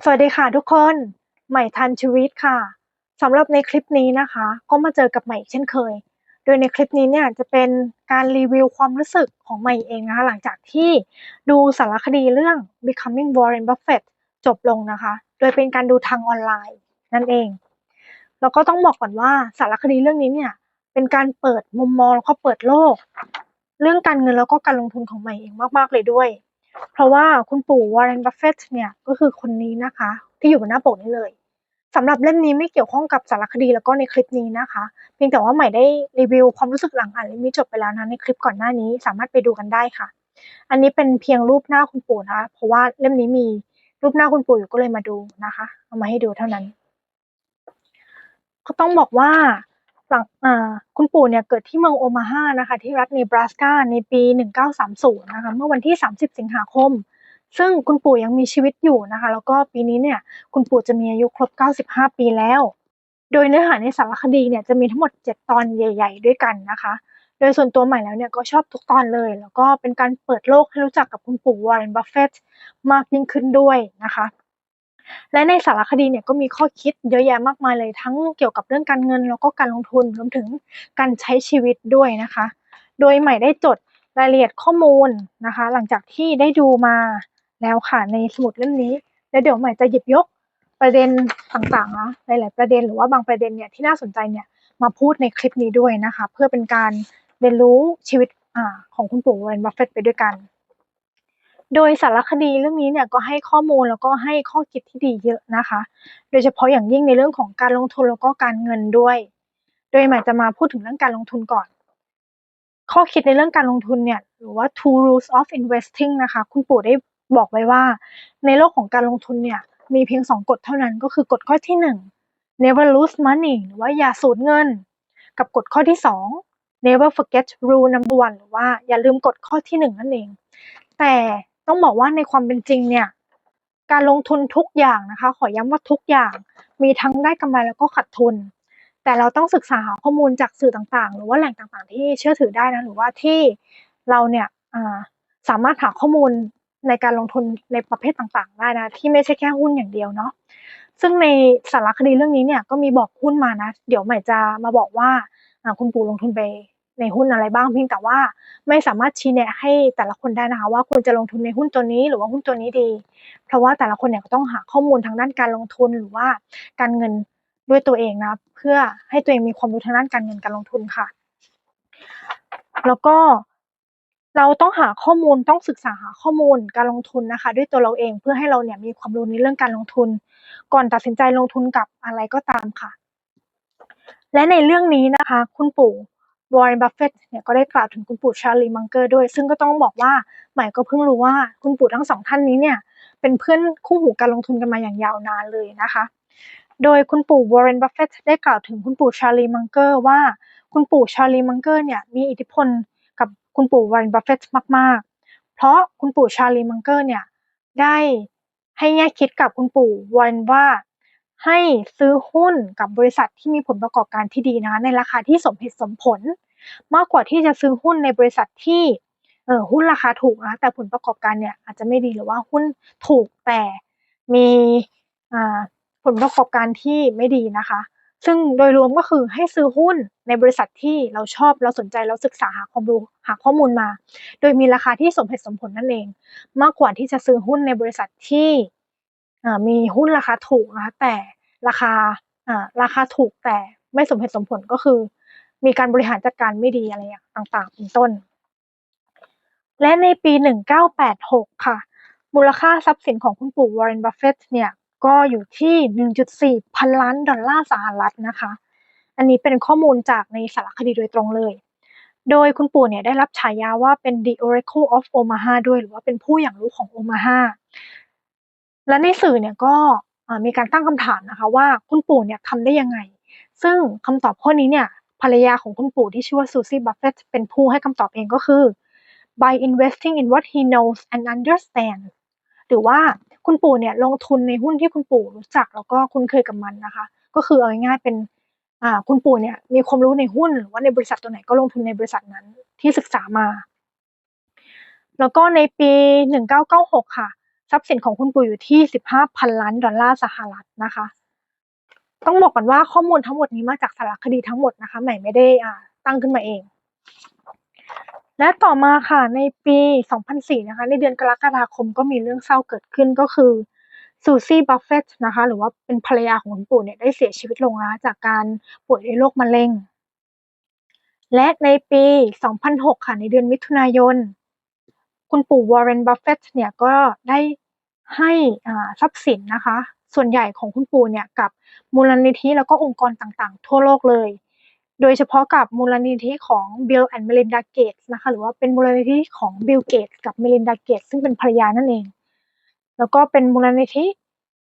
สวัสดีค่ะทุกคน ใหม่ทันชีวิตค่ะสำหรับในคลิปนี้นะคะ ก็มาเจอกับใหม่เช่นเคย โดยในคลิปนี้เนี่ยจะเป็นการรีวิวความรู้สึกของใหม่เองนะคะหลังจากที่ดูสารคดีเรื่อง Becoming Warren Buffett จบลงนะคะ โดยเป็นการดูทางออนไลน์นั่นเอง แล้วก็ต้องบอกก่อนว่าสารคดีเรื่องนี้เนี่ยเป็นการเปิดมุมมองแล้วก็เปิดโลก เรื่องการเงินแล้วก็การลงทุนของใหม่เองมากๆเลยด้วย เพราะว่าคุณปู่วอร์เรนบัฟเฟตเนี่ยก็คือคนนี้นะคะ ที่อยู่บนหน้าปกนี้เลยสำหรับเล่มนี้ไม่เกี่ยวข้องกับสารคดีแล้วก็ในคลิปนี้นะคะ เพียงแต่ว่าใหม่ได้รีวิวความรู้สึกหลังอ่านเล่มนี้จบไปแล้วนะในคลิปก่อนหน้านี้สามารถไปดูกันได้ค่ะ อันนี้เป็นเพียงรูปหน้าคุณปู่นะคะเพราะว่าเล่มนี้มีรูปหน้าคุณปู่อยู่ก็เลยมาดูนะคะ เอามาให้ดูเท่านั้น ก็ต้องบอกว่าหลังอ่า คุณปู่เนี่ยเกิดที่เมืองโอมาฮานะคะที่รัฐเนบราสกาในปี 1930นะคะเมื่อวันที่ 30 สิงหาคม ซึ่งคุณปู่ยังมีชีวิตอยู่นะคะ แล้วก็ปีนี้เนี่ยคุณปู่จะมีอายุครบ 95 ปีแล้ว โดยเนื้อหาในสารคดีเนี่ยจะมีทั้งหมด 7 ตอนใหญ่ ๆ ด้วยกันนะคะ โดยส่วนตัวใหม่แล้วเนี่ยก็ชอบทุกตอนเลย แล้วก็เป็นการเปิดโลกให้รู้จักกับคุณปู่วอร์เรนบัฟเฟตมากยิ่งขึ้นด้วยนะคะ และในสารคดีเนี่ยก็มีข้อคิดเยอะแยะมากมายเลยทั้งเกี่ยวกับเรื่องการเงิน แล้วก็การลงทุนรวมถึงการใช้ชีวิตด้วยนะคะ โดยใหม่ได้จดรายละเอียดข้อมูลนะคะ หลังจากที่ได้ดูมาแล้วค่ะในสมุดเล่มนี้ แล้วเดี๋ยวใหม่จะหยิบยกประเด็นต่างๆนะหลาย ๆ ประเด็นหรือว่าบางประเด็นเนี่ยที่น่าสนใจเนี่ยมาพูดในคลิปนี้ด้วยนะคะ เพื่อเป็นการเรียนรู้ชีวิตอของคุณปู่วอร์เรนบัฟเฟตไปด้วยกัน โดยสารคดีเรื่องนี้เนี่ยก็ให้ข้อมูลแล้วก็ให้ข้อคิดที่ดีเยอะนะคะ โดยเฉพาะอย่างยิ่งในเรื่องของการลงทุนแล้วก็การเงินด้วย โดยหม่จะมาพูดถึงเรื่องการลงทุนก่อน ข้อคิดในเรื่องการลงทุนเนี่ยหรือว่า two rules of investing นะคะ คุณปู่ได้บอกไว้ว่า ในโลกของการลงทุนเนี่ยมีเพียงสองกฎเท่านั้นก็คือกฎข้อที่หนึ่ง never lose money หรือว่าอย่าสูญเงิน กับกฎข้อที่สอง never forget rule number one หรือว่าอย่าลืมกฎข้อที่หนึ่งนั่นเอง แต่ ต้องบอกว่าในความเป็นจริงเนี่ย การลงทุนทุกอย่างนะคะ ขอย้ำว่าทุกอย่างมีทั้งได้กำไรแล้วก็ขาดทุน แต่เราต้องศึกษาหาข้อมูลจากสื่อต่างๆ หรือว่าแหล่งต่างๆ ที่เชื่อถือได้นะหรือว่าที่เราเนี่ยสามารถหาข้อมูลในการลงทุนในประเภทต่างๆ ได้นะ ที่ไม่ใช่แค่หุ้นอย่างเดียวเนาะซึ่งในสารคดีเรื่องนี้เนี่ยก็มีบอกหุ้นมานะ เดี๋ยวใหม่จะมาบอกว่าคุณปู่ลงทุนไป ในหุ้นอะไรบ้างเพียงแต่ว่าไม่สามารถชี้แนะให้แต่ละคนได้นะคะ ว่าควรจะลงทุนในหุ้นตัวนี้หรือว่าหุ้นตัวนี้ดี เพราะว่าแต่ละคนเนี่ยก็ต้องหาข้อมูลทางด้านการลงทุนหรือว่าการเงินด้วยตัวเองนะเพื่อให้ตัวเองมีความรู้ทางด้านการเงินการลงทุนค่ะ แล้วก็เราต้องหาข้อมูลต้องศึกษาหาข้อมูลการลงทุนนะคะ ด้วยตัวเราเองเพื่อให้เราเนี่ยมีความรู้ในเรื่องการลงทุน ก่อนตัดสินใจลงทุนกับอะไรก็ตามค่ะ และในเรื่องนี้นะคะ คุณปู่ วอร์เรนบัฟเฟตเนี่ยก็ได้กล่าวถึงคุณปู่ชาลีมังเกอร์ด้วย ซึ่งก็ต้องบอกว่าใหม่ก็เพิ่งรู้ว่าคุณปู่ทั้งสองท่านนี้เนี่ยเป็นเพื่อนคู่หูการลงทุนกันมาอย่างยาวนานเลยนะคะ โดยคุณปู่วอร์เรนบัฟเฟตได้กล่าวถึงคุณปู่ชาลีมังเกอร์ว่าคุณปู่ชาลีมังเกอร์เนี่ยมีอิทธิพลกับคุณปู่วอร์เรนบัฟเฟตมากๆ เพราะคุณปู่ชาลีมังเกอร์เนี่ยได้ให้แง่คิดกับคุณปู่วอร์เรนว่า ให้ซื้อหุ้นกับบริษัทที่มีผลประกอบการที่ดีนะคะในราคาที่สมเหตุสมผล มากกว่าที่จะซื้อหุ้นในบริษัทที่เออหุ้นราคาถูกนะแต่ผลประกอบการเนี่ยอาจจะไม่ดีหรือว่าหุ้นถูกแต่มีผลประกอบการที่ไม่ดีนะคะ ซึ่งโดยรวมก็คือให้ซื้อหุ้นในบริษัทที่เราชอบเราสนใจเราศึกษาหาความรู้หาข้อมูลมา โดยมีราคาที่สมเหตุสมผลนั่นเอง มากกว่าที่จะซื้อหุ้นในบริษัทที่ มีหุ้นราคาถูกนะคะแต่ราคาราคาถูกแต่ไม่สมเหตุสมผลก็คือ มีการบริหารจัดการไม่ดีอะไรอย่างต่างๆ เป็นต้น และในปี 1986 ค่ะ มูลค่าทรัพย์สินของคุณปู่วอร์เรนบัฟเฟตเนี่ยก็อยู่ที่ 1.4 พันล้านดอลลาร์สหรัฐนะคะ อันนี้เป็นข้อมูลจากในสารคดีโดยตรงเลย โดยคุณปู่เนี่ยได้รับฉายาว่าเป็น the Oracle of Omaha ด้วยหรือว่าเป็นผู้อย่างรู้ของโอมาฮา และในสื่อเนี่ยก็มีการตั้งคำถามนะคะว่าคุณปู่เนี่ยทำได้ยังไง ซึ่งคำตอบข้อนี้เนี่ยภรรยาของคุณปู่ที่ชื่อว่าซูซี่บัฟเฟตเป็นผู้ให้คำตอบเองก็คือ by investing in what he knows and understands หรือว่าคุณปู่เนี่ยลงทุนในหุ้นที่คุณปู่รู้จักแล้วก็คุ้นเคยกับมันนะคะ ก็คือเอาง่ายๆเป็นคุณปู่เนี่ยมีความรู้ในหุ้นหรือว่าในบริษัทตัวไหนก็ลงทุนในบริษัทนั้นที่ศึกษามา แล้วก็ในปี 1996 ค่ะ ทรัพย์สินของคุณปู่อยู่ที่15พันล้านดอลลาร์สหรัฐนะคะ ต้องบอกก่อนว่าข้อมูลทั้งหมดนี้มาจากสารคดีทั้งหมดนะคะ ใหม่ไม่ได้อ่าตั้งขึ้นมาเอง และต่อมาค่ะในปี 2004 นะคะ ในเดือนกรกฎาคมก็มีเรื่องเศร้าเกิดขึ้นก็คือซูซี่บัฟเฟตนะคะ หรือว่าเป็นภรรยาของคุณปู่เนี่ยได้เสียชีวิตลงแล้วจากการป่วยด้วยโรคมะเร็ง และในปี 2006 ค่ะ ในเดือนมิถุนายน คุณปู่วอร์เรนบัฟเฟตเนี่ยก็ได้ ให้ทรัพย์สินนะคะ ส่วนใหญ่ของคุณปู่เนี่ยกับมูลนิธิแล้วก็องค์กรต่างๆ ทั่วโลกเลย โดยเฉพาะกับมูลนิธิของ Bill and Melinda Gates นะคะ หรือว่าเป็นมูลนิธิของ Bill Gates กับ Melinda Gates ซึ่งเป็นภรรยานั่นเอง แล้วก็เป็นมูลนิธิ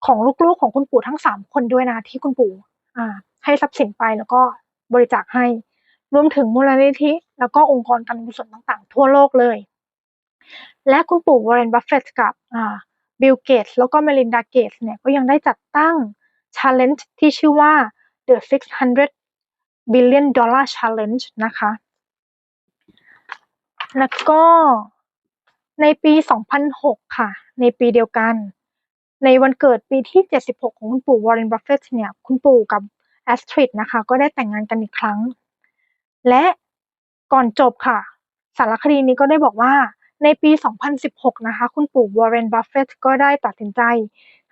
ของลูกๆของคุณปู่ทั้งสามคนด้วยนะที่คุณปู่ให้ทรัพย์สินไปแล้วก็บริจาคให้ รวมถึงมูลนิธิ แล้วก็องค์กรการกุศลต่างๆ ทั่วโลกเลย และคุณปู่วอร์เรนบัฟเฟตกับอ่า บิลเกตแล้วก็เมลินดาเกตเนี่ยก็ยังได้จัดตั้ง challenge ที่ชื่อว่า the 600 billion dollar challenge นะคะ แล้วก็ในปี 2006 ค่ะ ในปีเดียวกัน ในวันเกิดปีที่ 76 ของคุณปู่วอร์เรนบัฟเฟตเนี่ย คุณปู่กับแอสทริดนะคะ ก็ได้แต่งงานกันอีกครั้ง และก่อนจบค่ะ สารคดีนี้ก็ได้บอกว่า ในปี 2016 นะคะ คุณปู่วอร์เรน บัฟเฟตก็ได้ตัดสินใจ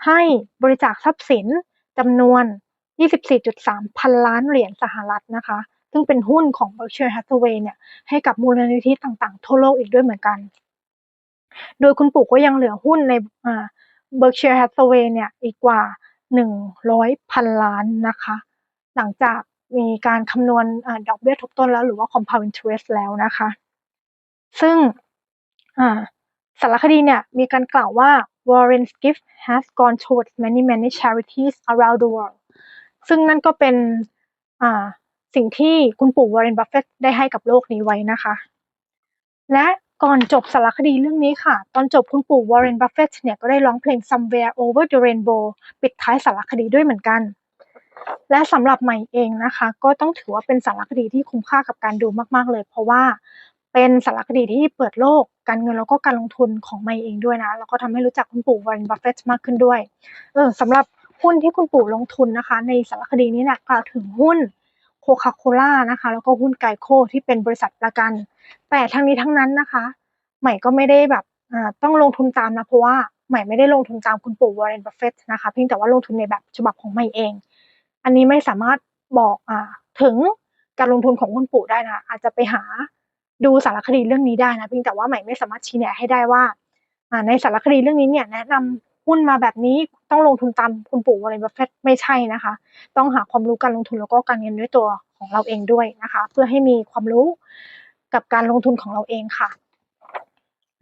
ให้บริจาคทรัพย์สินจำนวน 24.3 พันล้านเหรียญสหรัฐนะคะ ซึ่งเป็นหุ้นของ Berkshire Hathaway เนี่ย ให้กับมูลนิธิต่างๆ ทั่วโลกอีกด้วยเหมือนกัน โดยคุณปู่ก็ยังเหลือหุ้นใน Berkshire Hathaway เนี่ย อีกกว่า 100 พันล้านนะคะ หลังจากมีการคำนวณอดอกเบี้ยทบต้นแล้วหรือว่า compound interest แล้วนะคะ ซึ่ง สารคดีเนี่ยมีการกล่าวว่า Warren's gift has gone towards many many charities around the world ซึ่งนั่นก็เป็นสิ่งที่คุณปู่วอร์เรนบัฟเฟตได้ให้กับโลกนี้ไว้นะคะ และก่อนจบสารคดีเรื่องนี้ค่ะ ตอนจบคุณปู่วอร์เรนบัฟเฟตเนี่ยก็ได้ร้องเพลง Somewhere Over the Rainbow ปิดท้ายสารคดีด้วยเหมือนกัน และสำหรับใหม่เองนะคะ ก็ต้องถือว่าเป็นสารคดีที่คุ้มค่ากับการดูมาก ๆ เลย เพราะว่า เป็นสารคดีที่เปิดโลกการเงินแล้วก็การลงทุนของใหม่เองด้วยนะ แล้วก็ทำให้รู้จักคุณปู่วอร์เรนบัฟเฟตมากขึ้นด้วยเออสำหรับหุ้นที่คุณปู่ลงทุนนะคะ ในสารคดีนี้เนี่ยกล่าวถึงหุ้นโคคาโคล่านะคะ แล้วก็หุ้นไกโคที่เป็นบริษัทประกัน แต่ทั้งนี้ทั้งนั้นนะคะ ใหม่ก็ไม่ได้แบบต้องลงทุนตามนะเพราะว่าใหม่ไม่ได้ลงทุนตามคุณปู่วอร์เรนบัฟเฟตนะคะเพียงแต่ว่าลงทุนในแบบฉบับของใหม่เอง อันนี้ไม่สามารถบอกอถึงการลงทุนของคุณปู่ได้นะอาจจะไปหา ดูสารคดีเรื่องนี้ได้นะเพียงแต่ว่าใหม่ไม่สามารถชี้แนะให้ได้ว่าในสารคดีเรื่องนี้เนี่ยแนะนำหุ้นมาแบบนี้ต้องลงทุนตามคุณปู่วอร์เรนบัฟเฟตไม่ใช่นะคะ ต้องหาความรู้การลงทุนแล้วก็การเงินด้วยตัวของเราเองด้วยนะคะ เพื่อให้มีความรู้กับการลงทุนของเราเองค่ะ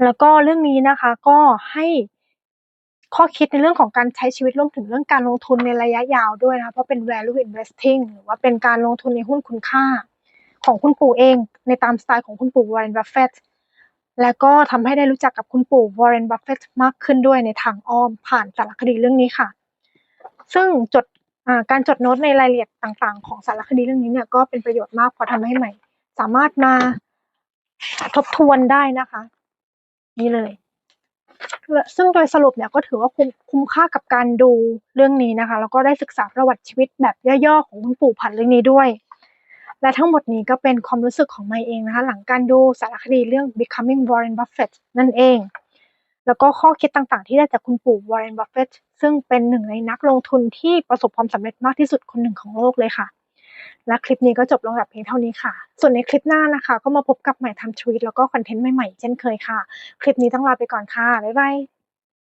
แล้วก็เรื่องนี้นะคะก็ให้ข้อคิดในเรื่องของการใช้ชีวิตรวมถึงเรื่องการลงทุนในระยะยาวด้วยนะคะเพราะเป็น value investing หรือว่าเป็นการลงทุนในหุ้นคุณค่า ของคุณปู่เอง ในตามสไตล์ของคุณปู่วอร์เรนบัฟเฟตและก็ทำให้ได้รู้จักกับคุณปู่วอร์เรนบัฟเฟตมากขึ้นด้วยในทางอ้อมผ่านสารคดีเรื่องนี้ค่ะ ซึ่งจดการจดโน้ตในรายละเอียดต่างๆ ของสารคดีเรื่องนี้เนี่ยก็เป็นประโยชน์มากเพราะทำให้ใหม่ สามารถมาทบทวนได้นะคะ นี่เลยและซึ่งโดยสรุปเนี่ยก็ถือว่าคุ้มคุ้มค่ากับการดูเรื่องนี้นะคะ แล้วก็ได้ศึกษาประวัติชีวิตแบบย่อๆของคุณปู่ผ่านเรื่องนี้ด้วย และทั้งหมดนี้ก็เป็นความรู้สึกของไมเองนะคะ หลังการดูสารคดีเรื่อง Becoming Warren Buffett นั่นเอง แล้วก็ข้อคิดต่างๆ ที่ได้จากคุณปู่วอร์เรนบัฟเฟตซึ่งเป็นหนึ่งในนักลงทุนที่ประสบความสำเร็จมากที่สุดคนหนึ่งของโลกเลยค่ะ และคลิปนี้ก็จบลงแบบเพียงเท่านี้ค่ะ ส่วนในคลิปหน้านะคะ ก็มาพบกับใหม่ทำทวีตแล้วก็คอนเทนต์ใหม่ๆเช่นเคยค่ะ คลิปนี้ต้องลาไปก่อนค่ะบ๊ายบาย